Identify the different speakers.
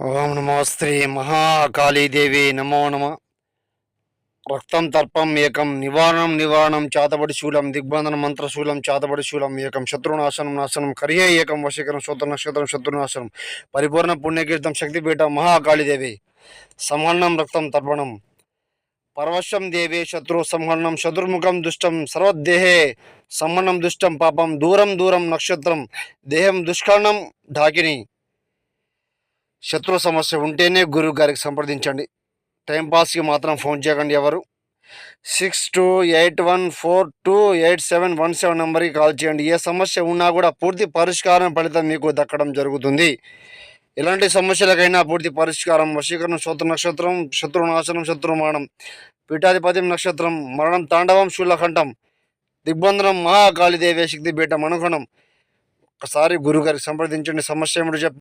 Speaker 1: ఓం నమో శ్రీ మహాకాళీదేవి నమో నమ. రక్తం తర్పం ఏకం నివారణం నివారణం చాతబడి శూలం దిగ్బంధన మంత్రశూలం చాతబడి శూలం ఏకం శత్రునాశనం నాశనం కరియే ఏకం వశీకరం శోత్ర నక్షత్రం శత్రునాశనం పరిపూర్ణ పుణ్యకీర్తం శక్తిపీఠ మహాకాళీదేవి. సంహరణం రక్తం తర్పణం. పరవశం దేవే శత్రు సంహరణం శత్రుముఖం దుష్టం సర్వదేహే సంహరణం దుష్టం పాపం దూరం దూరం నక్షత్రం దేహం దుష్కరణం ఢాకిని శత్రు సమస్య ఉంటేనే గురువు గారికి సంప్రదించండి. టైంపాస్కి మాత్రం ఫోన్ చేయకండి ఎవరు. Six two eight one four two eight seven one seven నెంబర్కి కాల్ చేయండి. ఏ సమస్య ఉన్నా కూడా పూర్తి పరిష్కారం ఫలితం మీకు దక్కడం జరుగుతుంది. ఎలాంటి సమస్యలకైనా పూర్తి పరిష్కారం. వశీకరణం శత్రు నక్షత్రం శత్రునాశనం శత్రుమానం పీఠాధిపతి నక్షత్రం మరణం తాండవం శూలకంఠం దిగ్బంధనం మహాకాళిదేవి శక్తి పీఠం అనుగుణం. ఒకసారి గురుగారికి సంప్రదించండి. సమస్య ఏమిటో చెప్